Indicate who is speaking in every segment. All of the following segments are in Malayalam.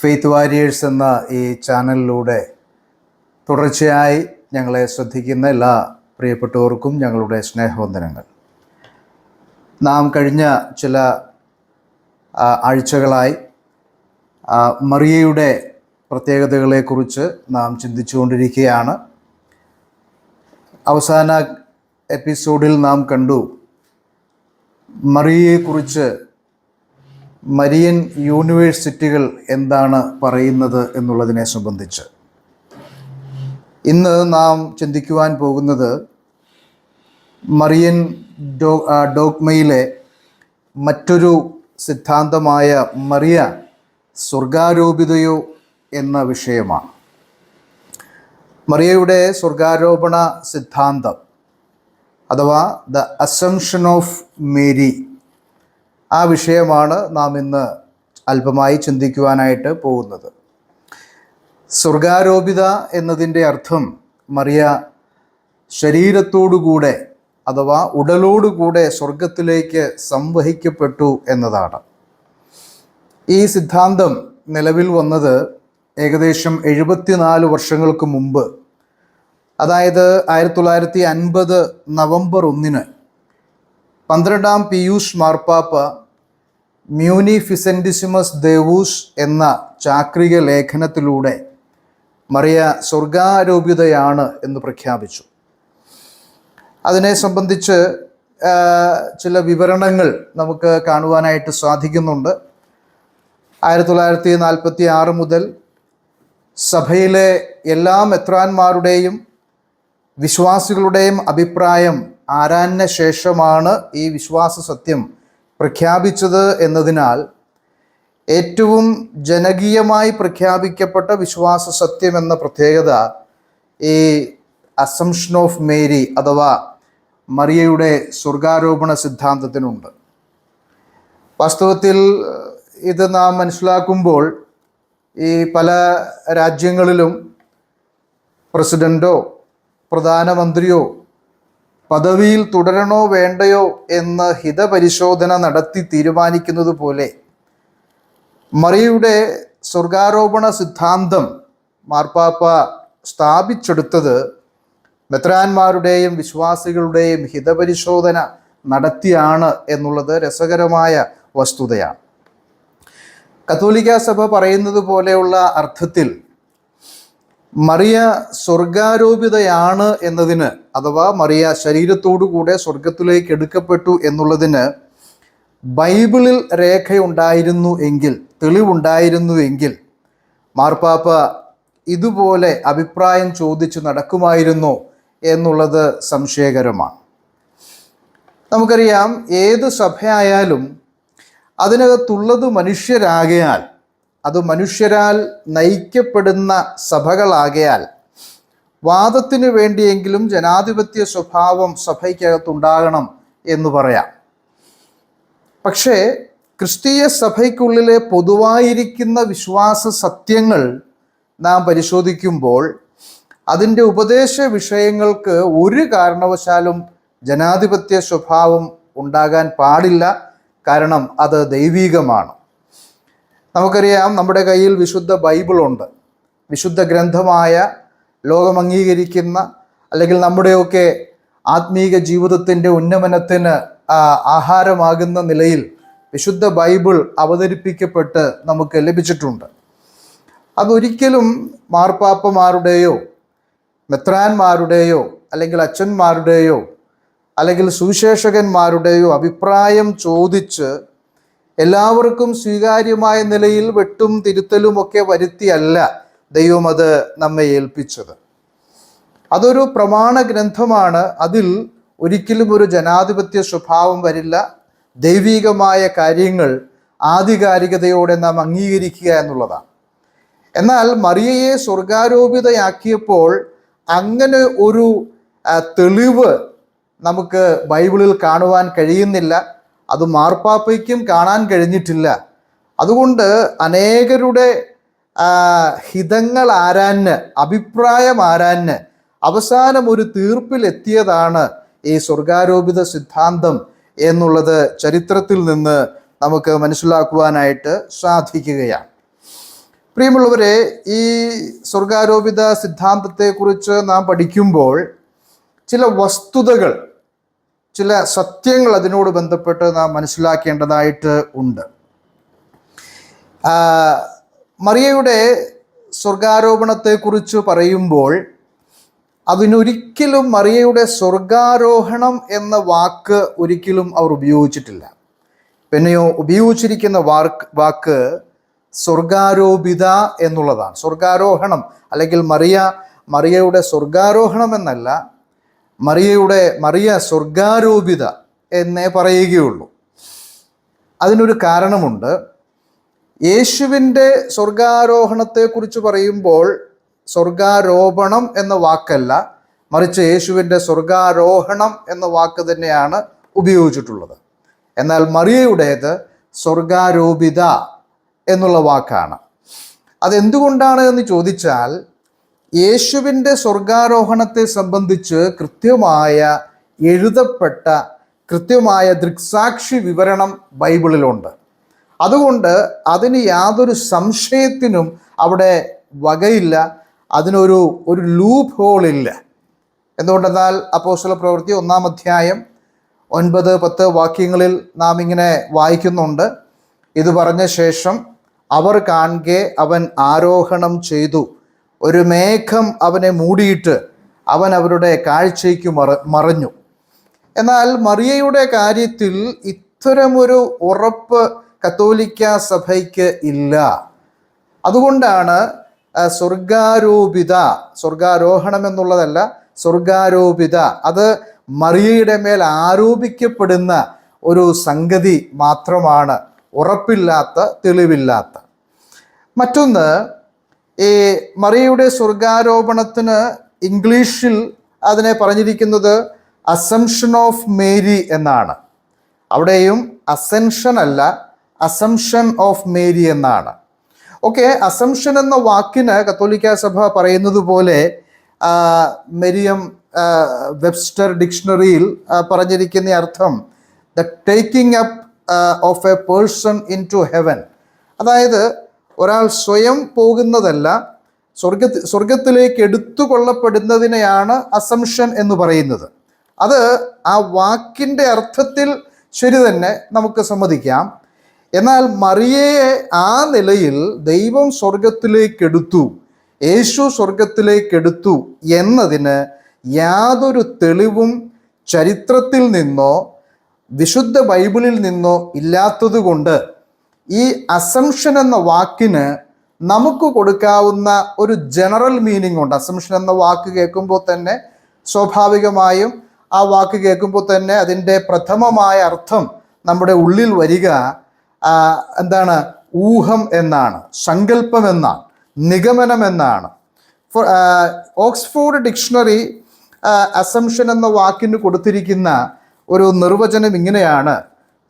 Speaker 1: ഫെയ്ത്ത് വാരിയേഴ്സ് എന്ന ഈ ചാനലിലൂടെ തുടർച്ചയായി ഞങ്ങളെ ശ്രദ്ധിക്കുന്ന എല്ലാ പ്രിയപ്പെട്ടവർക്കും ഞങ്ങളുടെ സ്നേഹവന്ദനങ്ങൾ. നാം കഴിഞ്ഞ ചില ആഴ്ചകളായി മറിയയുടെ പ്രത്യേകതകളെക്കുറിച്ച് നാം ചിന്തിച്ചുകൊണ്ടിരിക്കുകയാണ്. അവസാന എപ്പിസോഡിൽ നാം കണ്ടു മറിയയെക്കുറിച്ച് മരിയൻ യൂണിവേഴ്സിറ്റികൾ എന്താണ് പറയുന്നത് എന്നുള്ളതിനെ സംബന്ധിച്ച്. ഇന്ന് നാം ചിന്തിക്കുവാൻ പോകുന്നത് മറിയൻ ഡോ ഡോഗ്മയിലെ മറ്റൊരു സിദ്ധാന്തമായ മറിയ സ്വർഗാരോപിതയോ എന്ന വിഷയമാണ്. മറിയയുടെ സ്വർഗാരോപണ സിദ്ധാന്തം അഥവാ ദ അസംഷൻ ഓഫ് മേരി ആ വിഷയമാണ് നാം ഇന്ന് അല്പമായി ചിന്തിക്കുവാനായിട്ട് പോകുന്നത്. സ്വർഗാരോപിത എന്നതിന്റെ അർത്ഥം മറിയ ശരീരത്തോടുകൂടെ അഥവാ ഉടലോടുകൂടെ സ്വർഗത്തിലേക്ക് സംവഹിക്കപ്പെട്ടു എന്നതാണ്. ഈ സിദ്ധാന്തം നിലവിൽ വന്നത് ഏകദേശം എഴുപത്തിനാല് വർഷങ്ങൾക്ക് മുമ്പ്. അതായത് ആയിരത്തി തൊള്ളായിരത്തി അൻപത് നവംബർ ഒന്നിന് പന്ത്രണ്ടാം പിയൂഷ് മാർപ്പാപ്പ മ്യൂനിഫിസെന്റിസിമസ് ദേവൂസ് എന്ന ചാക്രിക ലേഖനത്തിലൂടെ മറിയ സ്വർഗാരോപിതയാണ് എന്ന് പ്രഖ്യാപിച്ചു. അതിനെ സംബന്ധിച്ച് ചില വിവരണങ്ങൾ നമുക്ക് കാണുവാനായിട്ട് സാധിക്കുന്നുണ്ട്. ആയിരത്തി തൊള്ളായിരത്തി നാൽപ്പത്തി ആറ് മുതൽ സഭയിലെ എല്ലാ മെത്രാന്മാരുടെയും വിശ്വാസികളുടെയും അഭിപ്രായം ആരാഞ്ഞ ശേഷമാണ് ഈ വിശ്വാസ സത്യം പ്രഖ്യാപിച്ചത് എന്നതിനാൽ ഏറ്റവും ജനകീയമായി പ്രഖ്യാപിക്കപ്പെട്ട വിശ്വാസ സത്യം എന്ന പ്രത്യേകത ഈ അസംഷൻ ഓഫ് മേരി അഥവാ മറിയയുടെ സ്വർഗാരോപണ സിദ്ധാന്തത്തിനുണ്ട്. വാസ്തവത്തിൽ ഇത് നാം മനസ്സിലാക്കുമ്പോൾ ഈ പല രാജ്യങ്ങളിലും പ്രസിഡന്റോ പ്രധാനമന്ത്രിയോ പദവിയിൽ തുടരണോ വേണ്ടയോ എന്ന് ഹിതപരിശോധന നടത്തി തീരുമാനിക്കുന്നത് പോലെ മറിയുടെ സ്വർഗാരോപണ സിദ്ധാന്തം മാർപ്പാപ്പ സ്ഥാപിച്ചെടുത്തത് മെത്രാന്മാരുടെയും വിശ്വാസികളുടെയും ഹിതപരിശോധന നടത്തിയാണ് എന്നുള്ളത് രസകരമായ വസ്തുതയാണ്. കത്തോലിക്ക സഭ പറയുന്നത് പോലെയുള്ള അർത്ഥത്തിൽ മറിയ സ്വർഗാരോപിതയാണ് എന്നതിന് അഥവാ മറിയ ശരീരത്തോടുകൂടെ സ്വർഗത്തിലേക്ക് എടുക്കപ്പെട്ടു എന്നുള്ളതിന് ബൈബിളിൽ രേഖയുണ്ടായിരുന്നു എങ്കിൽ തെളിവുണ്ടായിരുന്നു എങ്കിൽ മാർപ്പാപ്പ ഇതുപോലെ അഭിപ്രായം ചോദിച്ചു നടക്കുമായിരുന്നു എന്നുള്ളത് സംശയകരമാണ്. നമുക്കറിയാം ഏത് സഭയായാലും അതിനകത്തുള്ളത് മനുഷ്യരാകയാൽ അത് മനുഷ്യരാൽ നയിക്കപ്പെടുന്ന സഭകളാകയാൽ വാദത്തിന് വേണ്ടിയെങ്കിലും ജനാധിപത്യ സ്വഭാവം സഭയ്ക്കകത്തുണ്ടാകണം എന്ന് പറയാം. പക്ഷേ ക്രിസ്തീയ സഭയ്ക്കുള്ളിലെ പൊതുവായിരിക്കുന്ന വിശ്വാസ സത്യങ്ങൾ നാം പരിശോധിക്കുമ്പോൾ അതിന്റെ ഉപദേശ വിഷയങ്ങൾക്ക് ഒരു കാരണവശാലും ജനാധിപത്യ സ്വഭാവം ഉണ്ടാകാൻ പാടില്ല. കാരണം അത് ദൈവീകമാണ്. നമുക്കറിയാം നമ്മുടെ കയ്യിൽ വിശുദ്ധ ബൈബിളുണ്ട്. വിശുദ്ധ ഗ്രന്ഥമായ ലോകം അംഗീകരിക്കുന്ന അല്ലെങ്കിൽ നമ്മുടെയൊക്കെ ആത്മീക ജീവിതത്തിന്റെ ഉന്നമനത്തിന് ആഹാരമാകുന്ന നിലയിൽ വിശുദ്ധ ബൈബിൾ അവതരിപ്പിക്കപ്പെട്ട് നമുക്ക് ലഭിച്ചിട്ടുണ്ട്. അതൊരിക്കലും മാർപ്പാപ്പമാരുടെയോ മെത്രാന്മാരുടെയോ അല്ലെങ്കിൽ അച്ഛന്മാരുടെയോ അല്ലെങ്കിൽ സുവിശേഷകന്മാരുടെയോ അഭിപ്രായം ചോദിച്ച് എല്ലാവർക്കും സ്വീകാര്യമായ നിലയിൽ വെട്ടും തിരുത്തലും ഒക്കെ വരുത്തിയല്ല ദൈവം അത് നമ്മെ ഏൽപ്പിച്ചത്. അതൊരു പ്രമാണ ഗ്രന്ഥമാണ്. അതിൽ ഒരിക്കലും ഒരു ജനാധിപത്യ സ്വഭാവം വരില്ല. ദൈവികമായ കാര്യങ്ങൾ ആധികാരികതയോടെ നാം അംഗീകരിക്കുക എന്നുള്ളതാണ്. എന്നാൽ മറിയയെ സ്വർഗാരോപിതയാക്കിയപ്പോൾ അങ്ങനെ ഒരു തെളിവ് നമുക്ക് ബൈബിളിൽ കാണുവാൻ കഴിയുന്നില്ല. അത് മാർപ്പാപ്പയ്ക്കും കാണാൻ കഴിഞ്ഞിട്ടില്ല. അതുകൊണ്ട് അനേകരുടെ ഹിതങ്ങൾ ആരാഞ്ഞ് അഭിപ്രായം ആരാഞ്ഞ് അവസാനം ഒരു തീർപ്പിലെത്തിയതാണ് ഈ സ്വർഗാരോപിത സിദ്ധാന്തം എന്നുള്ളത് ചരിത്രത്തിൽ നിന്ന് നമുക്ക് മനസ്സിലാക്കുവാനായിട്ട് സാധിക്കുകയാണ്. പ്രിയമുള്ളവരെ ഈ സ്വർഗാരോപിത സിദ്ധാന്തത്തെക്കുറിച്ച് നാം പഠിക്കുമ്പോൾ ചില വസ്തുതകൾ ചില സത്യങ്ങൾ അതിനോട് ബന്ധപ്പെട്ട് നാം മനസ്സിലാക്കേണ്ടതായിട്ട് ഉണ്ട്. മറിയയുടെ സ്വർഗാരോപണത്തെക്കുറിച്ച് പറയുമ്പോൾ അതിനൊരിക്കലും മറിയയുടെ സ്വർഗാരോഹണം എന്ന വാക്ക് ഒരിക്കലും അവർ ഉപയോഗിച്ചിട്ടില്ല. പിന്നെയോ ഉപയോഗിച്ചിരിക്കുന്ന വാക്ക് വാക്ക് സ്വർഗാരോപിത എന്നുള്ളതാണ്. സ്വർഗാരോഹണം അല്ലെങ്കിൽ മറിയ മറിയയുടെ സ്വർഗാരോഹണം എന്നല്ല മറിയയുടെ മറിയ സ്വർഗാരോപിത എന്നേ പറയുകയുള്ളൂ. അതിനൊരു കാരണമുണ്ട്. യേശുവിന്റെ സ്വർഗാരോഹണത്തെക്കുറിച്ച് പറയുമ്പോൾ സ്വർഗാരോപണം എന്ന വാക്കല്ല മറിച്ച് യേശുവിന്റെ സ്വർഗാരോഹണം എന്ന വാക്ക് തന്നെയാണ് ഉപയോഗിച്ചിട്ടുള്ളത്. എന്നാൽ മറിയയുടേത് സ്വർഗാരോപിത എന്നുള്ള വാക്കാണ്. അതെന്തുകൊണ്ടാണ് എന്ന് ചോദിച്ചാൽ യേശുവിന്റെ സ്വർഗാരോഹണത്തെ സംബന്ധിച്ച് കൃത്യമായ എഴുതപ്പെട്ട കൃത്യമായ ദൃക്സാക്ഷി വിവരണം ബൈബിളിലുണ്ട്. അതുകൊണ്ട് അതിന് യാതൊരു സംശയത്തിനും അവിടെ വകയില്ല. അതിനൊരു ഒരു ലൂപ്പ് ഹോൾ ഇല്ല എന്തുകൊണ്ടെന്നാൽ അപ്പോസ്തല പ്രവൃത്തി ഒന്നാം അധ്യായം ഒൻപത് പത്ത് വാക്യങ്ങളിൽ നാം ഇങ്ങനെ വായിക്കുന്നുണ്ട്. ഇത് പറഞ്ഞ ശേഷം അവർ കാണുകെ അവൻ ആരോഹണം ചെയ്തു. ഒരു മേഘം അവനെ മൂടിയിട്ട് അവൻ അവരുടെ കാഴ്ചയ്ക്ക് മറ മറഞ്ഞു. എന്നാൽ മറിയയുടെ കാര്യത്തിൽ ഇത്തരമൊരു ഉറപ്പ് കത്തോലിക്ക സഭയ്ക്ക് ഇല്ല. അതുകൊണ്ടാണ് സ്വർഗാരോപിത സ്വർഗാരോഹണം എന്നുള്ളതല്ല സ്വർഗാരോപിത അത് മറിയയുടെ മേൽ ആരോപിക്കപ്പെടുന്ന ഒരു സംഗതി മാത്രമാണ് ഉറപ്പില്ലാത്ത തെളിവില്ലാത്ത. മറ്റൊന്ന് ഈ മറിയയുടെ സ്വർഗാരോപണത്തിന് ഇംഗ്ലീഷിൽ അതിനെ പറഞ്ഞിരിക്കുന്നത് അസംഷൻ ഓഫ് മേരി എന്നാണ്. അവിടെയും അസെൻഷൻ അല്ല അസംഷൻ ഓഫ് മേരി എന്നാണ്. ഓക്കെ അസംഷൻ എന്ന വാക്കിന് കത്തോലിക്ക സഭ പറയുന്നത് പോലെ മെരിയം വെബ്സ്റ്റർ ഡിക്ഷണറിയിൽ പറഞ്ഞിരിക്കുന്ന അർത്ഥം the taking up of a person into heaven. അതായത് ഒരാൾ സ്വയം പോകുന്നതല്ല സ്വർഗ സ്വർഗത്തിലേക്ക് എടുത്തുകൊള്ളപ്പെടുന്നതിനെയാണ് അസംഷൻ എന്ന് പറയുന്നത്. അത് ആ വാക്കിന്റെ അർത്ഥത്തിൽ ശരി തന്നെ നമുക്ക് സമ്മതിക്കാം. എന്നാൽ മറിയയെ ആ നിലയിൽ ദൈവം സ്വർഗത്തിലേക്കെടുത്തു യേശു സ്വർഗത്തിലേക്കെടുത്തു എന്നതിന് യാതൊരു തെളിവും ചരിത്രത്തിൽ നിന്നോ വിശുദ്ധ ബൈബിളിൽ നിന്നോ ഇല്ലാത്തതുകൊണ്ട് ഈ അസംഷൻ എന്ന വാക്കിന് നമുക്ക് കൊടുക്കാവുന്ന ഒരു ജനറൽ മീനിങ് ഉണ്ട്. അസംഷൻ എന്ന വാക്ക് കേൾക്കുമ്പോൾ തന്നെ സ്വാഭാവികമായും ആ വാക്ക് കേൾക്കുമ്പോൾ തന്നെ അതിന്റെ പ്രഥമമായ അർത്ഥം നമ്മുടെ ഉള്ളിൽ വരിക എന്താണ് ഊഹം എന്നാണ് സങ്കല്പം എന്നാണ് നിഗമനം എന്നാണ്. ഓക്സ്ഫോർഡ് ഡിക്ഷണറി അസംഷൻ എന്ന വാക്കിന് കൊടുത്തിരിക്കുന്ന ഒരു നിർവചനം ഇങ്ങനെയാണ്.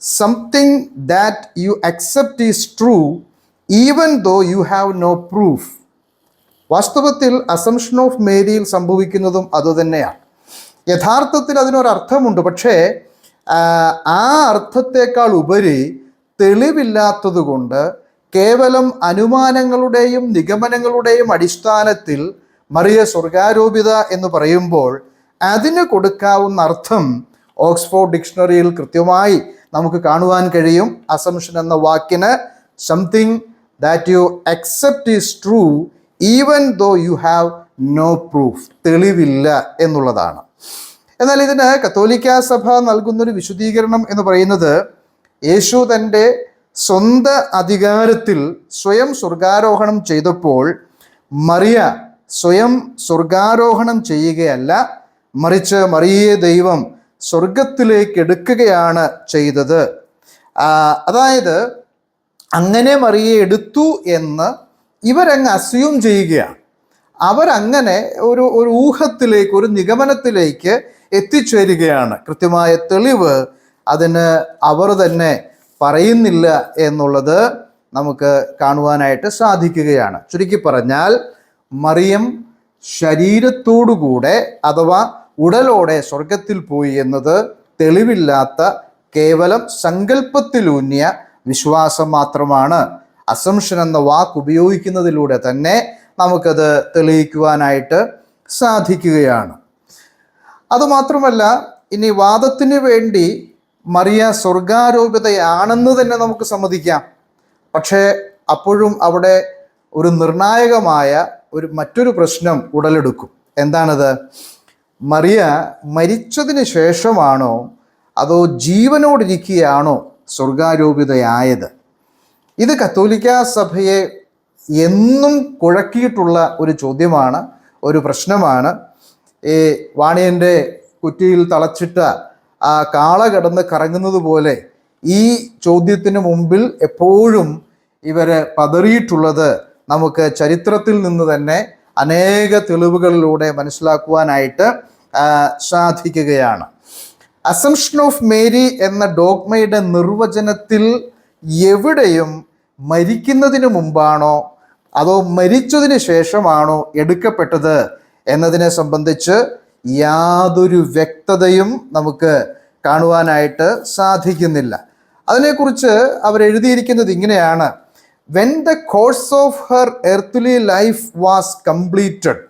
Speaker 1: Something that you accept is true even though you have no proof വാസ്തവത്തിൽ അസംഷൻ ഓഫ് മേരിയിൽ സംഭവിക്കുന്നതും അതുതന്നെയാണ് യഥാർത്ഥത്തിൽ അതിനൊരർത്ഥമുണ്ട്. പക്ഷേ ആ, അർത്ഥത്തേക്കാൾ ഉപരി തെളിവില്ലാത്തതുകൊണ്ട് കേവലം അനുമാനങ്ങളുടെയും നിഗമനങ്ങളുടെയും അടിസ്ഥാനത്തിൽ മറിയ സ്വർഗാരോപിത എന്ന് പറയുമ്പോൾ അതിന് കൊടുക്കാവുന്ന അർത്ഥം ഓക്സ്ഫോർഡ് ഡിക്ഷണറിയിൽ കൃത്യമായി നമുക്ക് കാണുവാൻ കഴിയും. അസംഷൻ എന്ന വാക്കിന് something that you accept is true even though you have no proof തെളിവില്ല എന്നുള്ളതാണ്. എന്നാൽ ഇതിന് കത്തോലിക്ക സഭ നൽകുന്നൊരു വിശദീകരണം എന്ന് പറയുന്നത് യേശു തന്റെ സ്വന്ത അധികാരത്തിൽ സ്വയം സ്വർഗാരോഹണം ചെയ്തപ്പോൾ മറിയ സ്വയം സ്വർഗാരോഹണം ചെയ്യുകയല്ല മറിച്ച് മറിയേ ദൈവം സ്വർഗത്തിലേക്ക് എടുക്കുകയാണ് ചെയ്തത്. അതായത് അങ്ങനെ മറിയെ എടുത്തു എന്ന് ഇവരങ്ങ് അസ്യൂം ചെയ്യുകയാണ്. അവരങ്ങനെ ഒരു ഒരു ഊഹത്തിലേക്ക് ഒരു നിഗമനത്തിലേക്ക് എത്തിച്ചേരുകയാണ്. കൃത്യമായ തെളിവ് അതിന് അവർ തന്നെ പറയുന്നില്ല എന്നുള്ളത് നമുക്ക് കാണുവാനായിട്ട് സാധിക്കുകയാണ്. ചുരുക്കി പറഞ്ഞാൽ മറിയം ശരീരത്തോടുകൂടെ അഥവാ ഉടലോടെ സ്വർഗത്തിൽ പോയി എന്നത് തെളിവില്ലാത്ത കേവലം സങ്കല്പത്തിലൂന്നിയ വിശ്വാസം മാത്രമാണ്. അസംഷൻ എന്ന വാക്ക് ഉപയോഗിക്കുന്നതിലൂടെ തന്നെ നമുക്കത് തെളിയിക്കുവാനായിട്ട് സാധിക്കുകയാണ്. അതുമാത്രമല്ല ഇനി വാദത്തിന് വേണ്ടി മറിയ സ്വർഗാരോപിതയാണെന്ന് തന്നെ നമുക്ക് സമ്മതിക്കാം. പക്ഷേ അപ്പോഴും അവിടെ ഒരു നിർണായകമായ ഒരു മറ്റൊരു പ്രശ്നം ഉടലെടുക്കും. എന്താണത്? മറിയ മരിച്ചതിന് ശേഷമാണോ അതോ ജീവനോടിരിക്കുകയാണോ സ്വർഗാരോപിതയായത്? ഇത് കത്തോലിക്ക സഭയെ എന്നും കുഴക്കിയിട്ടുള്ള ഒരു ചോദ്യമാണ് ഒരു പ്രശ്നമാണ്. ഈ വാണിയന്റെ കുറ്റിയിൽ തളച്ചിട്ട ആ കാള കിടന്ന് കറങ്ങുന്നത് പോലെ ഈ ചോദ്യത്തിന് മുമ്പിൽ എപ്പോഴും ഇവർ പതറിയിട്ടുള്ളത് നമുക്ക് ചരിത്രത്തിൽ നിന്ന് തന്നെ അനേക തെളിവുകളിലൂടെ മനസ്സിലാക്കുവാനായിട്ട് സാധിക്കുകയാണ്. അസംഷൻ ഓഫ് മേരി എന്ന ഡോഗ്മയുടെ നിർവചനത്തിൽ എവിടെയും മരിക്കുന്നതിന് മുമ്പാണോ അതോ മരിച്ചതിന് ശേഷമാണോ എടുക്കപ്പെട്ടത് എന്നതിനെ സംബന്ധിച്ച് യാതൊരു വ്യക്തതയും നമുക്ക് കാണുവാനായിട്ട് സാധിക്കുന്നില്ല. അതിനെക്കുറിച്ച് അവരെഴുതിയിരിക്കുന്നത് ഇങ്ങനെയാണ്. When the course of her earthly life was completed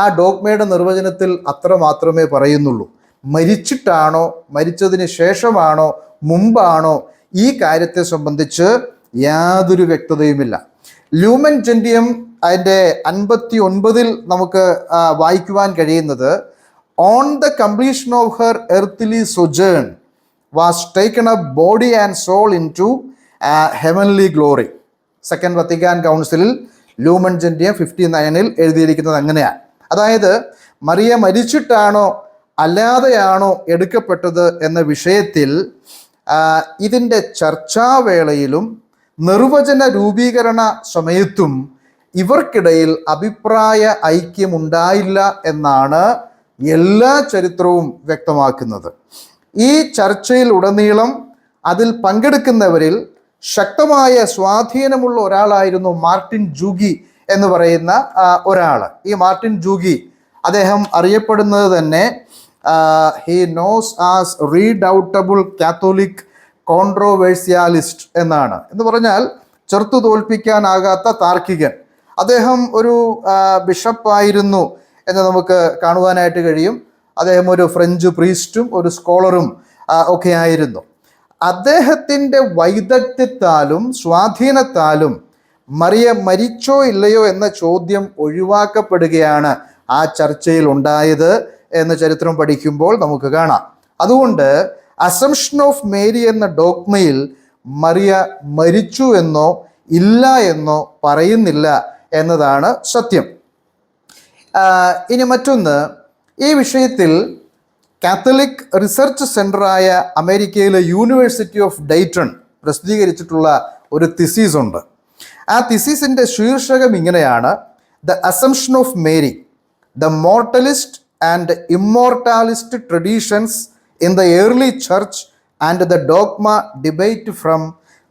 Speaker 1: ആ ഡോഗ്മയുടെ നിർവചനത്തിൽ അത്ര മാത്രമേ പറയുന്നുള്ളൂ. മരിച്ചിട്ടാണോ മരിച്ചതിന് ശേഷമാണോ മുമ്പാണോ ഈ കാര്യത്തെ സംബന്ധിച്ച് യാതൊരു വ്യക്തതയുമില്ല. ലൂമൻ ജെൻഡിയം അതിന്റെ അൻപത്തി ഒൻപതിൽ നമുക്ക് വായിക്കുവാൻ കഴിയുന്നത് on the completion of her earthly sojourn was taken up body and soul into heavenly glory second Vatican കൗൺസിലിൽ ലൂമൻ ജെൻഡിയ ഫിഫ്റ്റി നയനിൽ എഴുതിയിരിക്കുന്നത് അങ്ങനെയാണ്. അതായത് മറിയ മരിച്ചിട്ടാണോ അല്ലാതെയാണോ എടുക്കപ്പെട്ടത് എന്ന വിഷയത്തിൽ ഇതിന്റെ ചർച്ചാവേളയിലും നിർവചന രൂപീകരണ സമയത്തും ഇവർക്കിടയിൽ അഭിപ്രായ ഐക്യം ഉണ്ടായില്ല എന്നാണ് എല്ലാ ചരിത്രവും വ്യക്തമാക്കുന്നത്. ഈ ചർച്ചയിൽ ഉടനീളം അതിൽ പങ്കെടുക്കുന്നവരിൽ ശക്തമായ സ്വാധീനമുള്ള ഒരാളായിരുന്നു മാർട്ടിൻ ജൂഗി എന്ന് പറയുന്ന ഒരാൾ ഈ മാർട്ടിൻ ജൂഗി അദ്ദേഹം അറിയപ്പെടുന്നത് തന്നെ he knows as redoubtable catholic controversialist എന്നാണ്. എന്ന് പറഞ്ഞാൽ ചെറുത്തു തോൽപ്പിക്കാനാകാത്ത താർക്കികൻ. അദ്ദേഹം ഒരു ബിഷപ്പായിരുന്നു എന്ന് നമുക്ക് കാണുവാനായിട്ട് കഴിയും. അദ്ദേഹം ഒരു ഫ്രഞ്ച് പ്രീസ്റ്റും ഒരു സ്കോളറും ഒക്കെ ആയിരുന്നു. അദ്ദേഹത്തിന്റെ വൈദഗ്ധ്യത്താലും സ്വാധീനത്താലും മറിയ മരിച്ചോ ഇല്ലയോ എന്ന ചോദ്യം ഒഴിവാക്കപ്പെടുകയാണ് ആ ചർച്ചയിൽ ഉണ്ടായത് എന്ന് ചരിത്രം പഠിക്കുമ്പോൾ നമുക്ക് കാണാം. അതുകൊണ്ട് അസംഷൻ ഓഫ് മേരി എന്ന ഡോക്മയിൽ മറിയ മരിച്ചു എന്നോ ഇല്ല എന്നോ പറയുന്നില്ല എന്നതാണ് സത്യം. ഇനി മറ്റൊന്ന്. ഈ വിഷയത്തിൽ കാത്തലിക് റിസർച്ച് സെന്ററായ അമേരിക്കയിലെ യൂണിവേഴ്സിറ്റി ഓഫ് ഡൈറ്റൺ പ്രസിദ്ധീകരിച്ചിട്ടുള്ള ഒരു തിസീസ് ഉണ്ട്. ആ തിസീസിന്റെ ശീർഷകം ഇങ്ങനെയാണ്. The assumption of Mary the mortalist and immortalist traditions in the early church and the dogma debate from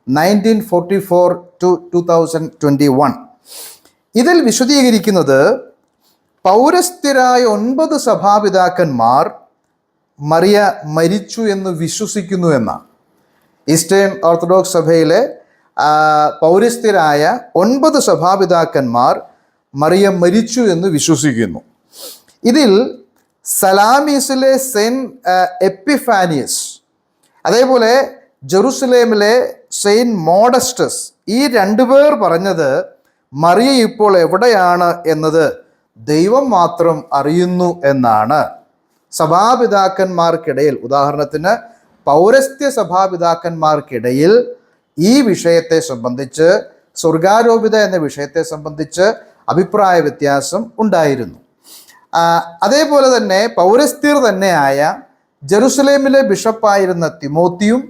Speaker 1: nineteen forty four to two thousand twenty one ഇതിൽ വിശദീകരിക്കുന്നത് പൗരസ്ഥരായ ഒൻപത് സഭാപിതാക്കന്മാർ മറിയ മരിച്ചു എന്ന് വിശ്വസിക്കുന്നു എന്നാണ് ഈസ്റ്റേൺ ഓർത്തഡോക്സ് സഭയിലെ പൗരസ്ഥരായ ഒൻപത് സഭാപിതാക്കന്മാർ മറിയ മരിച്ചു എന്ന് വിശ്വസിക്കുന്നു. ഇതിൽ സലാമീസിലെ സെയിന്റ് എപ്പിഫാനിയസ് അതേപോലെ ജെറുസലേമിലെ സെയിന്റ് മോഡസ്റ്റസ് ഈ രണ്ടുപേർ പറഞ്ഞത് മറിയ ഇപ്പോൾ എവിടെയാണ് എന്നത് ദൈവം മാത്രം അറിയുന്നു എന്നാണ്. സഭാപിതാക്കന്മാർക്കിടയിൽ ഉദാഹരണത്തിന് പൗരസ്ത്യ സഭാപിതാക്കന്മാർക്കിടയിൽ ഈ വിഷയത്തെ സംബന്ധിച്ച് സ്വർഗാരോപിത എന്ന വിഷയത്തെ സംബന്ധിച്ച് അഭിപ്രായ വ്യത്യാസം ഉണ്ടായിരുന്നു. അതേപോലെ തന്നെ പൗരസ്ത്യർ തന്നെയായ ജെറുസലേമിലെ ബിഷപ്പായിരുന്ന തിമോത്തിയും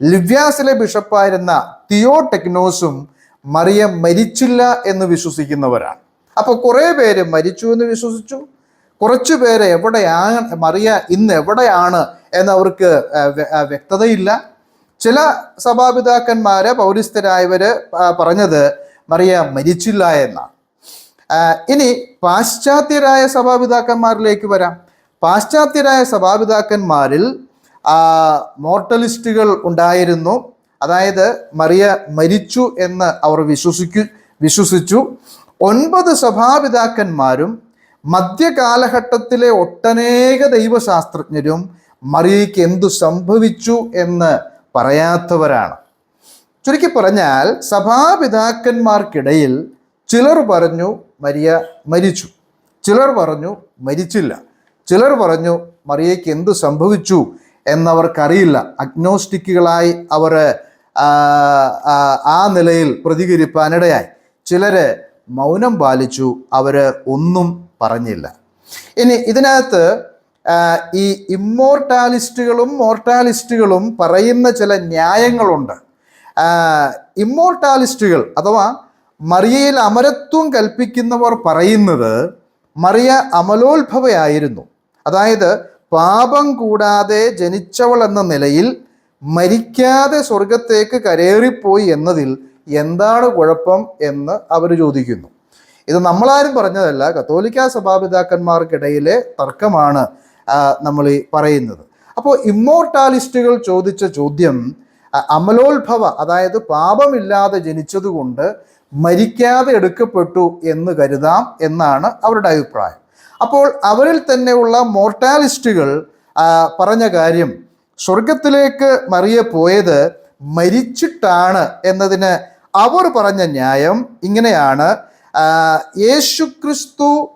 Speaker 1: ലിവ്യാസിലെ ബിഷപ്പായിരുന്ന തിയോ ടെക്നോസും മറിയ മരിച്ചില്ല എന്ന് വിശ്വസിക്കുന്നവരാണ്. അപ്പോൾ കുറേ പേര് മരിച്ചു എന്ന് വിശ്വസിച്ചു കുറച്ചു പേര് എവിടെയാണ് മറിയ ഇന്ന് എവിടെയാണ് എന്നവർക്ക് വ്യക്തതയില്ല. ചില സഭാപിതാക്കന്മാര് പൗരസ്ഥരായവര് പറഞ്ഞത് മറിയ മരിച്ചില്ല എന്നാണ്. ഇനി പാശ്ചാത്യരായ സഭാപിതാക്കന്മാരിലേക്ക് വരാം. പാശ്ചാത്യരായ സഭാപിതാക്കന്മാരിൽ മോർട്ടലിസ്റ്റുകൾ ഉണ്ടായിരുന്നു. അതായത് മറിയ മരിച്ചു എന്ന് അവർ വിശ്വസിക്കു വിശ്വസിച്ചു. ഒൻപത് സഭാപിതാക്കന്മാരും മധ്യകാലഘട്ടത്തിലെ ഒട്ടനേക ദൈവശാസ്ത്രജ്ഞരും മറിയയ്ക്ക് എന്തു സംഭവിച്ചു എന്ന് പറയാത്തവരാണ്. ചുരുക്കി പറഞ്ഞാൽ സഭാപിതാക്കന്മാർക്കിടയിൽ ചിലർ പറഞ്ഞു മരിയ മരിച്ചു. ചിലർ പറഞ്ഞു മരിച്ചില്ല. ചിലർ പറഞ്ഞു മറിയയ്ക്ക് എന്ത് സംഭവിച്ചു? എന്നവർക്കറിയില്ല. അഗ്നോസ്റ്റിക്കുകളായി അവർ ആ, നിലയിൽ പ്രതികരിപ്പാനിടയായി. ചിലര് മൗനം പാലിച്ചു അവർ ഒന്നും പറഞ്ഞില്ല. ഇനി ഇതിനകത്ത് ഈ ഇമ്മോർട്ടാലിസ്റ്റുകളും മോർട്ടാലിസ്റ്റുകളും പറയുന്ന ചില ന്യായങ്ങളുണ്ട്. ഇമ്മോർട്ടാലിസ്റ്റുകൾ അഥവാ മറിയയിൽ അമരത്വം കൽപ്പിക്കുന്നവർ പറയുന്നത് മറിയ അമലോത്ഭവയായിരുന്നു. അതായത് പാപം കൂടാതെ ജനിച്ചവൾ എന്ന നിലയിൽ മരിക്കാതെ സ്വർഗത്തേക്ക് കരേറിപ്പോയി എന്നതിൽ എന്താണ് കുഴപ്പം എന്ന് അവർ ചോദിക്കുന്നു. ഇത് നമ്മളാരും പറഞ്ഞതല്ല കത്തോലിക്ക സഭാപിതാക്കന്മാർക്കിടയിലെ തർക്കമാണ് നമ്മൾ ഈ പറയുന്നത്. അപ്പോൾ ഇമ്മോർട്ടാലിസ്റ്റുകൾ ചോദിച്ച ചോദ്യം അമലോത്ഭവ അതായത് പാപമില്ലാതെ ജനിച്ചതുകൊണ്ട് മരിക്കാതെ എടുക്കപ്പെട്ടു എന്ന് കരുതാം എന്നാണ് അവരുടെ അഭിപ്രായം. അപ്പോൾ അവരിൽ തന്നെയുള്ള മോർട്ടാലിസ്റ്റുകൾ പറഞ്ഞ കാര്യം സ്വർഗത്തിലേക്ക് മറിയ പോയത് മരിച്ചിട്ടാണ് എന്നതിന് അവർ പറഞ്ഞ ന്യായം ഇങ്ങനെയാണ്. യേശുക്രിസ്തു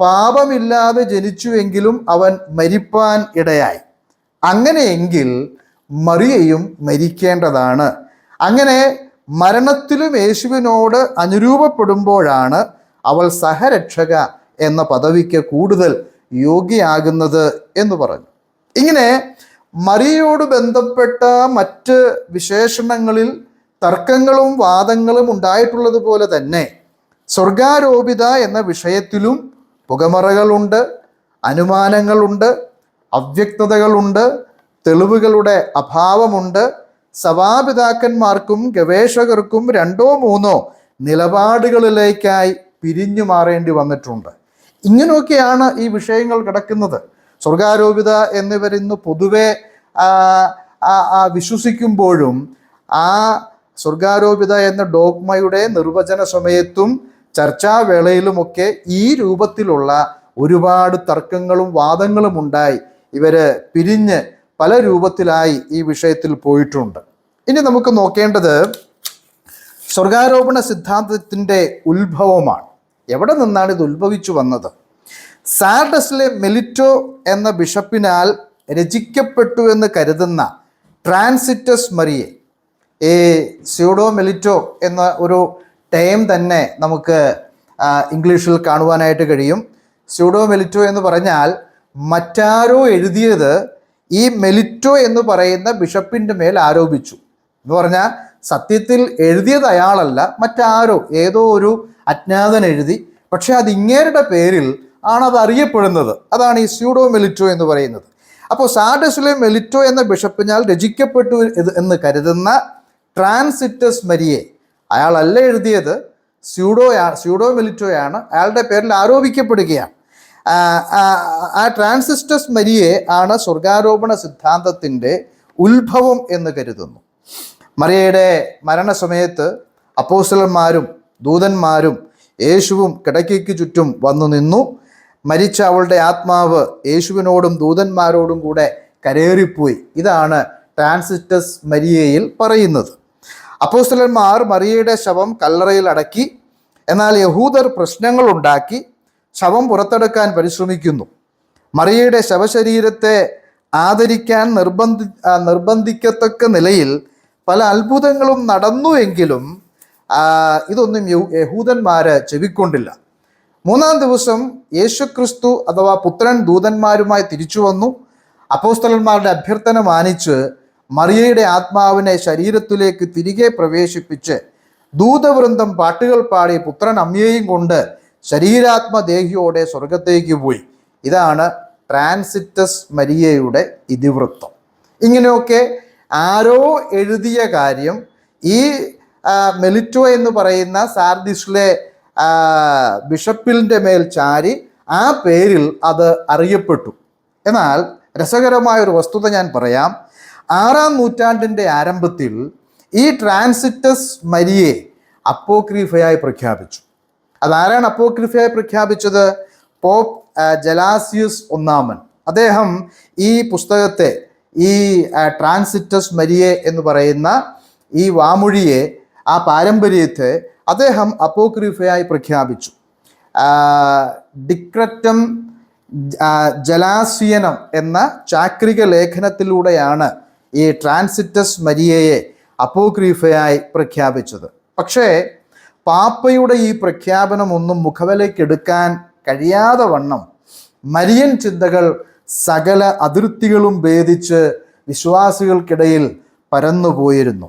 Speaker 1: പാപമില്ലാതെ ജനിച്ചുവെങ്കിലും അവൻ മരിപ്പാൻ ഇടയായി. അങ്ങനെയെങ്കിൽ മറിയയും മരിക്കേണ്ടതാണ്. അങ്ങനെ മരണത്തിലും യേശുവിനോട് അനുരൂപപ്പെടുമ്പോഴാണ് അവൾ സഹരക്ഷക എന്ന പദവിക്ക് കൂടുതൽ യോഗ്യയാകുന്നത് എന്ന് പറഞ്ഞു. ഇങ്ങനെ മറിയയോട് ബന്ധപ്പെട്ട മറ്റ് വിശേഷണങ്ങളിൽ തർക്കങ്ങളും വാദങ്ങളും ഉണ്ടായിട്ടുള്ളത് പോലെ തന്നെ സ്വർഗാരോപിത എന്ന വിഷയത്തിലും പുകമറകളുണ്ട് അനുമാനങ്ങളുണ്ട് അവ്യക്തതകളുണ്ട് തെളിവുകളുടെ അഭാവമുണ്ട്. സഭാപിതാക്കന്മാർക്കും ഗവേഷകർക്കും രണ്ടോ മൂന്നോ നിലപാടുകളിലേക്കായി പിരിഞ്ഞു മാറേണ്ടി വന്നിട്ടുണ്ട്. ഇങ്ങനെയൊക്കെയാണ് ഈ വിഷയങ്ങൾ കിടക്കുന്നത്. സ്വർഗാരോപിത എന്നിവരിന്ന് പൊതുവെ വിശ്വസിക്കുമ്പോഴും ആ സ്വർഗാരോപിത എന്ന ഡോഗ്മയുടെ നിർവചന സമയത്തും ചർച്ചാവേളയിലുമൊക്കെ ഈ രൂപത്തിലുള്ള ഒരുപാട് തർക്കങ്ങളും വാദങ്ങളും ഉണ്ടായി. ഇവർ പിരിഞ്ഞ് പല രൂപത്തിലായി ഈ വിഷയത്തിൽ പോയിട്ടുണ്ട്. ഇനി നമുക്ക് നോക്കേണ്ടത് സ്വർഗാരോപണ സിദ്ധാന്തത്തിന്റെ ഉത്ഭവമാണ്. എവിടെ നിന്നാണ് ഇത് ഉത്ഭവിച്ചു വന്നത്? സാർഡസിലെ മെലിറ്റോ എന്ന ബിഷപ്പിനാൽ രചിക്കപ്പെട്ടു എന്ന് കരുതുന്ന ട്രാൻസിറ്റസ് മറിയെ ഈ സ്യൂഡോ മെലിറ്റോ എന്ന ഒരു ടേം തന്നെ നമുക്ക് ഇംഗ്ലീഷിൽ കാണുവാനായിട്ട് കഴിയും. സ്യൂഡോ മെലിറ്റോ എന്ന് പറഞ്ഞാൽ മറ്റാരോ എഴുതിയത് ഈ മെലിറ്റോ എന്ന് പറയുന്ന ബിഷപ്പിന്റെ മേൽ ആരോപിച്ചു. എന്ന് പറഞ്ഞാൽ സത്യത്തിൽ എഴുതിയത് അയാളല്ല മറ്റാരോ ഏതോ ഒരു അജ്ഞാതൻ എഴുതി. പക്ഷെ അത് ഇങ്ങേരുടെ പേരിൽ ആണ് അത് അറിയപ്പെടുന്നത്. അതാണ് ഈ സ്യൂഡോ മെലിറ്റോ എന്ന് പറയുന്നത്. അപ്പോൾ സാഡസിലെ മെലിറ്റോ എന്ന ബിഷപ്പിനാൽ രചിക്കപ്പെട്ടു എന്ന് കരുതുന്ന ട്രാൻസിറ്റസ് മരിയെ. അയാളല്ല എഴുതിയത് സ്യൂഡോ സ്യൂഡോ മിലിറ്റോയാണ്. അയാളുടെ പേരിൽ ആരോപിക്കപ്പെടുകയാണ്. ആ, ട്രാൻസിസ്റ്റസ് മരിയെ ആണ് സ്വർഗാരോപണ സിദ്ധാന്തത്തിന്റെ ഉത്ഭവം എന്ന് കരുതുന്നു. മറിയയുടെ മരണസമയത്ത് അപ്പോസ്റ്റലന്മാരും ദൂതന്മാരും യേശുവും കിടക്കയ്ക്ക് ചുറ്റും വന്നു നിന്നു. മരിച്ച അവളുടെ ആത്മാവ് യേശുവിനോടും ദൂതന്മാരോടും കൂടെ കരേറിപ്പോയി. ഇതാണ് ട്രാൻസിസ്റ്റസ് മരിയയിൽ പറയുന്നത്. അപ്പോസ്റ്റലന്മാർ മറിയയുടെ ശവം കല്ലറയിൽ അടക്കി എന്നാൽ യഹൂദർ പ്രശ്നങ്ങൾ ഉണ്ടാക്കി ശവം പുറത്തെടുക്കാൻ പരിശ്രമിക്കുന്നു. മറിയയുടെ ശവശരീരത്തെ ആദരിക്കാൻ നിർബന്ധി നിർബന്ധിക്കത്തക്ക നിലയിൽ പല അത്ഭുതങ്ങളും നടന്നു എങ്കിലും ഇതൊന്നും യഹൂദന്മാർ ചെവിക്കൊണ്ടില്ല. മൂന്നാം ദിവസം യേശുക്രിസ്തു അഥവാ പുത്രൻ ദൂതന്മാരുമായി തിരിച്ചു വന്നു. അപ്പോസ്തലന്മാരുടെ അഭ്യർത്ഥന മാനിച്ച് മറിയയുടെ ആത്മാവിനെ ശരീരത്തിലേക്ക് തിരികെ പ്രവേശിപ്പിച്ച് ദൂതവൃന്ദം പാട്ടുകൾ പാടി പുത്രൻ അമ്മയെയും കൊണ്ട് ശരീരാത്മദേഹിയോടെ സ്വർഗത്തേക്ക് പോയി. ഇതാണ് ട്രാൻസിറ്റസ് മരിയയുടെ ഇതിവൃത്തം. ഇങ്ങനെയൊക്കെ ആരോ എഴുതിയ കാര്യം ഈ മെലിറ്റോ എന്ന് പറയുന്ന സാർദിസിലെ ബിഷപ്പിന്റെ മേൽ ചാരി ആ പേരിൽ അത് അറിയപ്പെട്ടു. എന്നാൽ രസകരമായ ഒരു വസ്തുത ഞാൻ പറയാം. ആറാം നൂറ്റാണ്ടിന്റെ ആരംഭത്തിൽ ഈ ട്രാൻസിറ്റസ് മരിയെ അപ്പോക്രിഫയായി പ്രഖ്യാപിച്ചു. അതാരാണ് അപ്പോക്രിഫയായി പ്രഖ്യാപിച്ചത്? പോപ്പ് ജലാസിയസ് ഒന്നാമൻ. അദ്ദേഹം ഈ പുസ്തകത്തെ ഈ ട്രാൻസിറ്റസ് മരിയെ എന്ന് പറയുന്ന ഈ വാമൊഴിയെ ആ പാരമ്പര്യത്തെ അദ്ദേഹം അപ്പോക്രിഫയായി പ്രഖ്യാപിച്ചു. ഡിക്രറ്റം ജലാസിയനം എന്ന ചാക്രിക ലേഖനത്തിലൂടെയാണ് ഈ ട്രാൻസിറ്റസ് മരിയയെ അപ്പോക്രീഫയായി പ്രഖ്യാപിച്ചത്. പക്ഷേ പാപ്പയുടെ ഈ പ്രഖ്യാപനമൊന്നും മുഖവിലേക്കെടുക്കാൻ കഴിയാതെ വണ്ണം മരിയൻ ചിന്തകൾ സകല അതിർത്തികളും ഭേദിച്ച് വിശ്വാസികൾക്കിടയിൽ പരന്നുപോയിരുന്നു.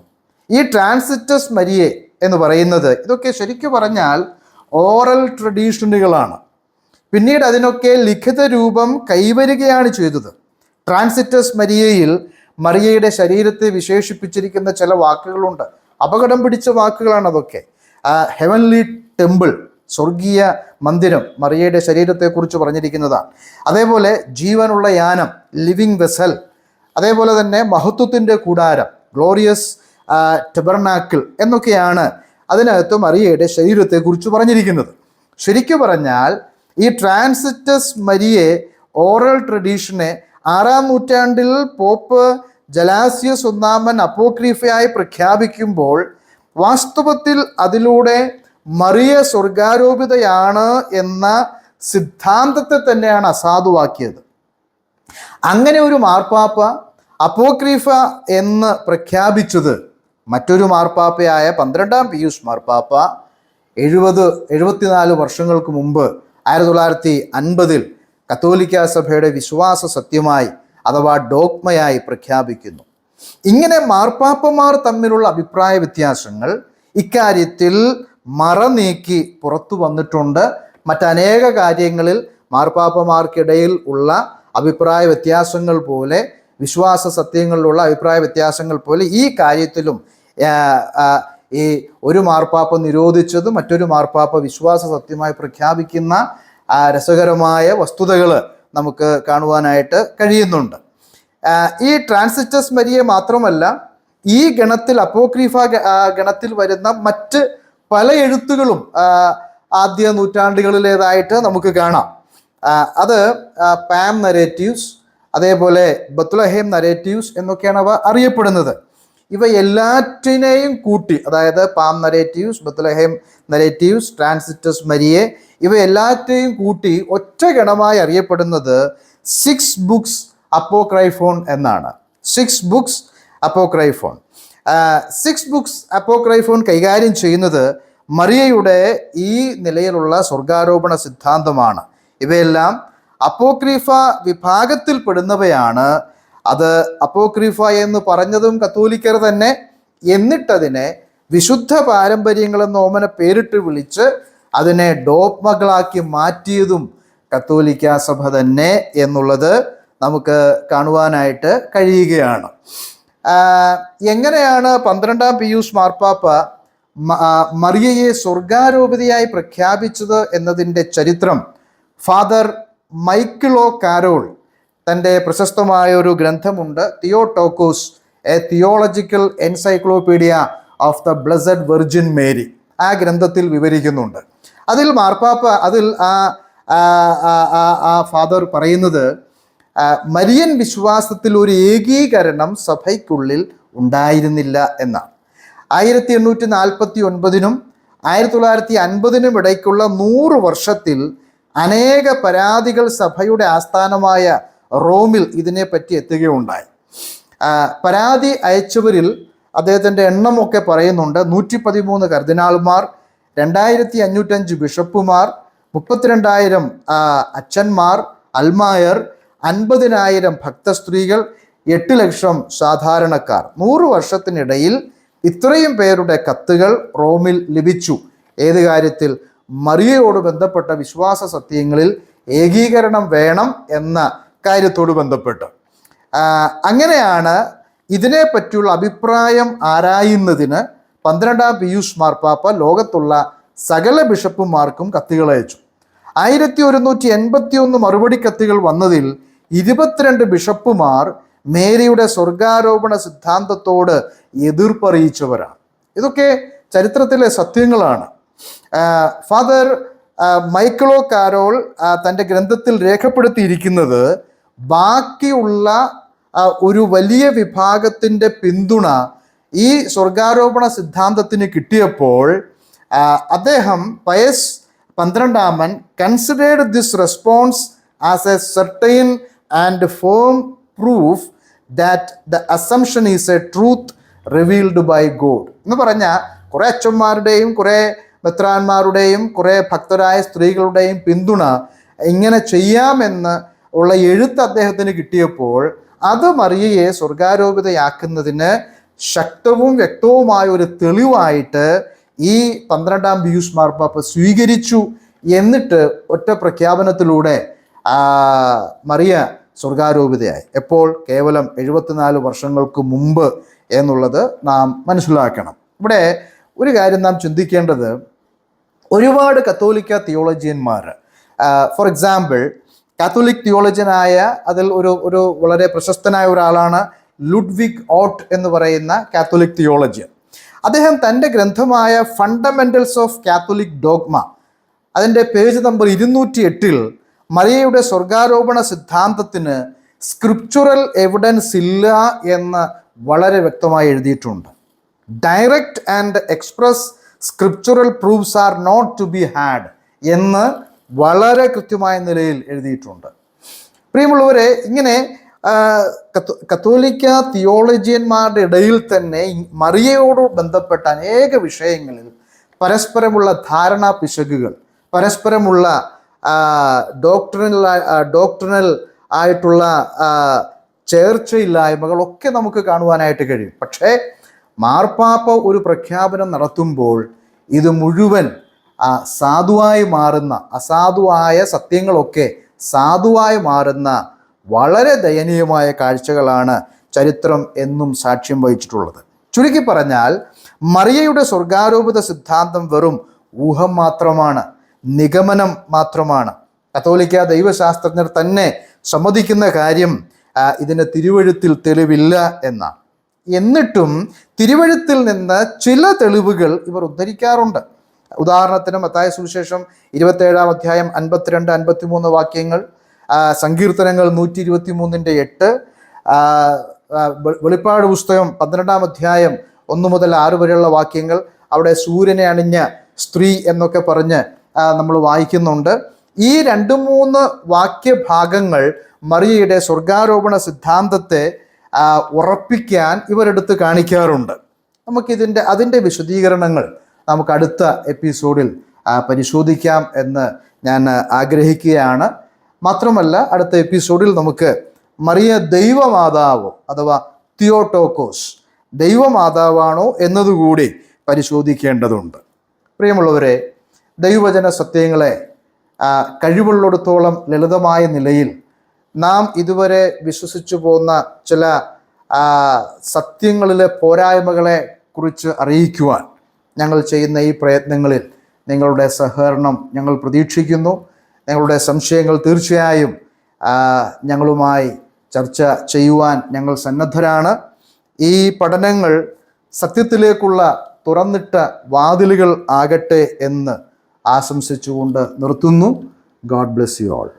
Speaker 1: ഈ ട്രാൻസിറ്റസ് മരിയെ എന്ന് പറയുന്നത് ഇതൊക്കെ ശരിക്കു പറഞ്ഞാൽ ഓറൽ ട്രഡീഷനുകളാണ്. പിന്നീട് അതിനൊക്കെ ലിഖിത രൂപം കൈവരികയാണ് ചെയ്തത്. ട്രാൻസിറ്റസ് മരിയയിൽ മറിയയുടെ ശരീരത്തെ വിശേഷിപ്പിച്ചിരിക്കുന്ന ചില വാക്കുകളുണ്ട്. അപകടം പിടിച്ച വാക്കുകളാണ് അതൊക്കെ. ഹെവൻലി ടെമ്പിൾ സ്വർഗീയ മന്ദിരം മറിയയുടെ ശരീരത്തെക്കുറിച്ച് പറഞ്ഞിരിക്കുന്നതാണ്. അതേപോലെ ജീവനുള്ള യാനം ലിവിങ് വെസൽ അതേപോലെ തന്നെ മഹത്വത്തിന്റെ കൂടാരം ഗ്ലോറിയസ് ടെബർനാക്കിൾ എന്നൊക്കെയാണ് അതിനകത്ത് മറിയയുടെ ശരീരത്തെക്കുറിച്ച് പറഞ്ഞിരിക്കുന്നത്. ശരിക്കു പറഞ്ഞാൽ ഈ ട്രാൻസിറ്റസ് മരിയെ ഓറൽ ട്രഡീഷനെ ആറാം നൂറ്റാണ്ടിൽ പോപ്പ് ജലാസിയസ് ഒന്നാമൻ അപ്പോക്രീഫയായി പ്രഖ്യാപിക്കുമ്പോൾ വാസ്തവത്തിൽ അതിലൂടെ മറിയ സ്വർഗാരോപിതയാണ് എന്ന സിദ്ധാന്തത്തെ തന്നെയാണ് അസാധുവാക്കിയത്. അങ്ങനെ ഒരു മാർപ്പാപ്പ അപ്പോക്രീഫ എന്ന് പ്രഖ്യാപിച്ചത് മറ്റൊരു മാർപ്പാപ്പയായ പന്ത്രണ്ടാം പിയൂസ് മാർപ്പാപ്പ എഴുപത് എഴുപത്തിനാല് വർഷങ്ങൾക്ക് മുമ്പ് ആയിരത്തി തൊള്ളായിരത്തി അൻപതിൽ കത്തോലിക്ക സഭയുടെ വിശ്വാസ സത്യമായി അഥവാ ഡോക്മയായി പ്രഖ്യാപിക്കുന്നു. ഇങ്ങനെ മാർപ്പാപ്പമാർ തമ്മിലുള്ള അഭിപ്രായ വ്യത്യാസങ്ങൾ ഇക്കാര്യത്തിൽ മറ നീക്കി പുറത്തു വന്നിട്ടുണ്ട്. മറ്റനേക കാര്യങ്ങളിൽ മാർപ്പാപ്പമാർക്കിടയിൽ ഉള്ള അഭിപ്രായ വ്യത്യാസങ്ങൾ പോലെ വിശ്വാസ സത്യങ്ങളിലുള്ള അഭിപ്രായ വ്യത്യാസങ്ങൾ പോലെ ഈ കാര്യത്തിലും ഈ ഒരു മാർപ്പാപ്പ നിരോധിച്ചത് മറ്റൊരു മാർപ്പാപ്പ വിശ്വാസ സത്യമായി പ്രഖ്യാപിക്കുന്ന ആ, രസകരമായ വസ്തുതകൾ നമുക്ക് കാണുവാനായിട്ട് കഴിയുന്നുണ്ട്. ഈ ട്രാൻസിറ്റസ് മരിയെ മാത്രമല്ല ഈ ഗണത്തിൽ അപ്പോക്രീഫ ഗണത്തിൽ വരുന്ന മറ്റ് പല എഴുത്തുകളും ആദ്യ നൂറ്റാണ്ടുകളിലേതായിട്ട് നമുക്ക് കാണാം. അത് പാം നരേറ്റീവ്സ് അതേപോലെ ബത്തുലഹേം നരേറ്റീവ്സ് എന്നൊക്കെയാണ് അവ അറിയപ്പെടുന്നത്. ഇവ എല്ലാറ്റിനെയും കൂട്ടി അതായത് palm narratives Bethlehem narratives transitus Mariae ഇവ എല്ലാറ്റിനെയും കൂട്ടി ഒറ്റ ഗണമായി അറിയപ്പെടുന്നത് സിക്സ് ബുക്സ് അപ്പോക്രൈഫോൺ എന്നാണ്. Six books apocryphon six books apocryphon കൈകാര്യം ചെയ്യുന്നത് മറിയയുടെ ഈ നിലയിലുള്ള സ്വർഗാരോപണ സിദ്ധാന്തമാണ്. ഇവയെല്ലാം അപ്പോക്രീഫ വിഭാഗത്തിൽപ്പെടുന്നവയാണ് അത് അപ്പോക്രീഫ എന്ന് പറഞ്ഞതും കത്തോലിക്കർ തന്നെ എന്നിട്ടതിനെ വിശുദ്ധ പാരമ്പര്യങ്ങളെന്ന് ഓമന പേരിട്ട് വിളിച്ച് അതിനെ ഡോപ്മകളാക്കി മാറ്റിയതും കത്തോലിക്ക സഭ തന്നെ എന്നുള്ളത് നമുക്ക് കാണുവാനായിട്ട് കഴിയുകയാണ്. എങ്ങനെയാണ് പന്ത്രണ്ടാം പിയൂസ് മാർപ്പാപ്പ മറിയയെ സ്വർഗാരോപിതയായി പ്രഖ്യാപിച്ചത് എന്നതിന്റെ ചരിത്രം? ഫാദർ മൈക്കിളോ കാരോൾ തന്റെ പ്രശസ്തമായ ഒരു ഗ്രന്ഥമുണ്ട് Theotokos a theological encyclopedia of the blessed virgin Mary. ആ ഗ്രന്ഥത്തിൽ വിവരിക്കുന്നുണ്ട്. അതിൽ മാർപ്പാപ്പ അതിൽ ആ ആ, ഫാദർ പറയുന്നത് മരിയൻ വിശ്വാസത്തിൽ ഒരു ഏകീകരണം സഭയ്ക്കുള്ളിൽ ഉണ്ടായിരുന്നില്ല എന്നാണ്. ആയിരത്തി എണ്ണൂറ്റി നാൽപ്പത്തി ഒൻപതിനും ആയിരത്തി തൊള്ളായിരത്തി അൻപതിനും ഇടയ്ക്കുള്ള നൂറ് വർഷത്തിൽ അനേക പരാതികൾ സഭയുടെ ആസ്ഥാനമായ റോമിൽ ഇതിനെപ്പറ്റി എത്തുകയുണ്ടായി. പരാതി അയച്ചവരിൽ അദ്ദേഹത്തിന്റെ എണ്ണമൊക്കെ പറയുന്നുണ്ട്. നൂറ്റി പതിമൂന്ന് കർദിനാൾമാർ രണ്ടായിരത്തി അഞ്ഞൂറ്റഞ്ച് ബിഷപ്പുമാർ മുപ്പത്തിരണ്ടായിരം അച്ഛന്മാർ അൽമായർ അൻപതിനായിരം ഭക്തസ്ത്രീകൾ എട്ട് ലക്ഷം സാധാരണക്കാർ. നൂറ് വർഷത്തിനിടയിൽ ഇത്രയും പേരുടെ കത്തുകൾ റോമിൽ ലഭിച്ചു. ഏത് കാര്യത്തിൽ? മറിയയോട് ബന്ധപ്പെട്ട വിശ്വാസ സത്യങ്ങളിൽ ഏകീകരണം വേണം എന്ന കാര്യത്തോട് ബന്ധപ്പെട്ട്. അങ്ങനെയാണ് ഇതിനെ പറ്റിയുള്ള അഭിപ്രായം ആരായുന്നതിന് പന്ത്രണ്ടാം പിയൂഷ് മാർപ്പാപ്പ ലോകത്തുള്ള സകല ബിഷപ്പുമാർക്കും കത്തുകൾ അയച്ചു. ആയിരത്തി ഒരുന്നൂറ്റി എൺപത്തി ഒന്ന് മറുപടി കത്തുകൾ വന്നതിൽ ഇരുപത്തിരണ്ട് ബിഷപ്പുമാർ മേരിയുടെ സ്വർഗാരോപണ സിദ്ധാന്തത്തോട് എതിർപ്പറിയിച്ചവരാണ്. ഇതൊക്കെ ചരിത്രത്തിലെ സത്യങ്ങളാണ്. ഫാദർ മൈക്കിളോ കാരോൾ തന്റെ ഗ്രന്ഥത്തിൽ രേഖപ്പെടുത്തിയിരിക്കുന്നത് ബാക്കിയുള്ള ഒരു വലിയ വിഭാഗത്തിന്റെ പിന്തുണ ഈ സ്വർഗാരോപണ സിദ്ധാന്തത്തിന് കിട്ടിയപ്പോൾ അദ്ദേഹം Pius പന്ത്രണ്ടാമൻ considered this response as a certain and firm proof that the assumption is a truth revealed by God എന്ന് പറഞ്ഞാൽ കുറേ അച്ഛന്മാരുടെയും കുറേ മെത്രാന്മാരുടെയും കുറേ ഭക്തരായ സ്ത്രീകളുടെയും പിന്തുണ ഇങ്ങനെ ചെയ്യാമെന്ന് ഉള്ള എഴുത്ത് അദ്ദേഹത്തിന് കിട്ടിയപ്പോൾ അത് മറിയയെ സ്വർഗാരോപിതയാക്കുന്നതിന് ശക്തവും വ്യക്തവുമായ ഒരു തെളിവായിട്ട് ഈ പന്ത്രണ്ടാം പിയൂഷ് മാർപ്പാപ്പ സ്വീകരിച്ചു എന്നിട്ട് ഒറ്റ പ്രഖ്യാപനത്തിലൂടെ മറിയ സ്വർഗാരോപിതയായി. എപ്പോൾ? കേവലം എഴുപത്തിനാല് വർഷങ്ങൾക്ക് മുമ്പ് എന്നുള്ളത് നാം മനസ്സിലാക്കണം. ഇവിടെ ഒരു കാര്യം നാം ചിന്തിക്കേണ്ടത് ഒരുപാട് കത്തോലിക്ക തിയോളജിയന്മാർ ഫോർ എക്സാമ്പിൾ കാത്തോലിക് തിയോളജിയനായ അതിൽ ഒരു ഒരു വളരെ പ്രശസ്തനായ ഒരാളാണ് ലുഡ്വിക് ഓട്ട് എന്ന് പറയുന്ന കാത്തോലിക് തിയോളജിയൻ. അദ്ദേഹം തന്റെ ഗ്രന്ഥമായ ഫണ്ടമെന്റൽസ് ഓഫ് കാത്തോലിക് ഡോഗ്മ അതിന്റെ പേജ് നമ്പർ ഇരുന്നൂറ്റി എട്ടിൽ മറിയയുടെ സ്വർഗാരോപണ സിദ്ധാന്തത്തിന് സ്ക്രിപ്ചറൽ എവിഡൻസ് ഇല്ല എന്ന് വളരെ വ്യക്തമായി എഴുതിയിട്ടുണ്ട്. Direct and express scriptural proofs are not to be had എന്ന് വളരെ കൃത്യമായ നിലയിൽ എഴുതിയിട്ടുണ്ട്. പ്രിയമുള്ളവരെ ഇങ്ങനെ കത്തോലിക്ക തിയോളജിയന്മാരുടെ ഇടയിൽ തന്നെ മറിയയോട് ബന്ധപ്പെട്ട അനേക വിഷയങ്ങളിൽ പരസ്പരമുള്ള ധാരണാ പിശകുകൾ പരസ്പരമുള്ള ഡോക്ടറിനൽ ഡോക്ടറിനൽ ആയിട്ടുള്ള ചേർച്ചയില്ലായ്മകളൊക്കെ നമുക്ക് കാണുവാനായിട്ട് കഴിയും. പക്ഷേ മാർപ്പാപ്പ ഒരു പ്രഖ്യാപനം നടത്തുമ്പോൾ ഇത് മുഴുവൻ സാധുവായി മാറുന്ന അസാധുവായ സത്യങ്ങളൊക്കെ സാധുവായി മാറുന്ന വളരെ ദയനീയമായ കാഴ്ചകളാണ് ചരിത്രം എന്നും സാക്ഷ്യം വഹിച്ചിട്ടുള്ളത്. ചുരുക്കി പറഞ്ഞാൽ മറിയയുടെ സ്വർഗാരോപിത സിദ്ധാന്തം വെറും ഊഹം മാത്രമാണ് നിഗമനം മാത്രമാണ്. കത്തോലിക്ക ദൈവശാസ്ത്രജ്ഞർ തന്നെ സമ്മതിക്കുന്ന കാര്യം ഇതിന്റെ തിരുവഴുത്തിൽ തെളിവില്ല എന്നാണ്. എന്നിട്ടും തിരുവഴുത്തിൽ നിന്ന് ചില തെളിവുകൾ ഇവർ ഉദ്ധരിക്കാറുണ്ട്. ഉദാഹരണത്തിന് മത്തായ സുവിശേഷം ഇരുപത്തേഴാം അധ്യായം അൻപത്തിരണ്ട് അൻപത്തിമൂന്ന് വാക്യങ്ങൾ സങ്കീർത്തനങ്ങൾ നൂറ്റി ഇരുപത്തി മൂന്നിന്റെ എട്ട് വെളിപ്പാട് പുസ്തകം പന്ത്രണ്ടാം അധ്യായം ഒന്ന് മുതൽ ആറ് വരെയുള്ള വാക്യങ്ങൾ അവിടെ സൂര്യനെ അണിഞ്ഞ സ്ത്രീ എന്നൊക്കെ പറഞ്ഞ് നമ്മൾ വായിക്കുന്നുണ്ട്. ഈ രണ്ട് മൂന്ന് വാക്യഭാഗങ്ങൾ മറിയയുടെ സ്വർഗാരോപണ സിദ്ധാന്തത്തെ ഉറപ്പിക്കാൻ ഇവരെടുത്ത് കാണിക്കാറുണ്ട്. നമുക്കിതിന്റെ അതിന്റെ വിശദീകരണങ്ങൾ നമുക്ക് അടുത്ത എപ്പിസോഡിൽ പരിശോധിക്കാം എന്ന് ഞാൻ ആഗ്രഹിക്കുകയാണ്. മാത്രമല്ല അടുത്ത എപ്പിസോഡിൽ നമുക്ക് മറിയ ദൈവമാതാവോ അഥവാ തിയോട്ടോക്കോസ് ദൈവമാതാവാണോ എന്നതുകൂടി പരിശോധിക്കേണ്ടതുണ്ട്. പ്രിയമുള്ളവരെ ദൈവവചന സത്യങ്ങളെ കഴിവുള്ളിടത്തോളം ലളിതമായ നിലയിൽ നാം ഇതുവരെ വിശ്വസിച്ചു പോകുന്ന ചില സത്യങ്ങളിലെ പോരായ്മകളെ കുറിച്ച് അറിയിക്കുവാൻ ഞങ്ങൾ ചെയ്യുന്ന ഈ പ്രയത്നങ്ങളിൽ നിങ്ങളുടെ സഹകരണം ഞങ്ങൾ പ്രതീക്ഷിക്കുന്നു. നിങ്ങളുടെ സംശയങ്ങൾ തീർച്ചയായും ഞങ്ങളുമായി ചർച്ച ചെയ്യുവാൻ ഞങ്ങൾ സന്നദ്ധരാണ്. ഈ പഠനങ്ങൾ സത്യത്തിലേക്കുള്ള തുറന്നിട്ട വാതിലുകൾ ആകട്ടെ എന്ന് ആശംസിച്ചുകൊണ്ട് നിർത്തുന്നു. God bless you all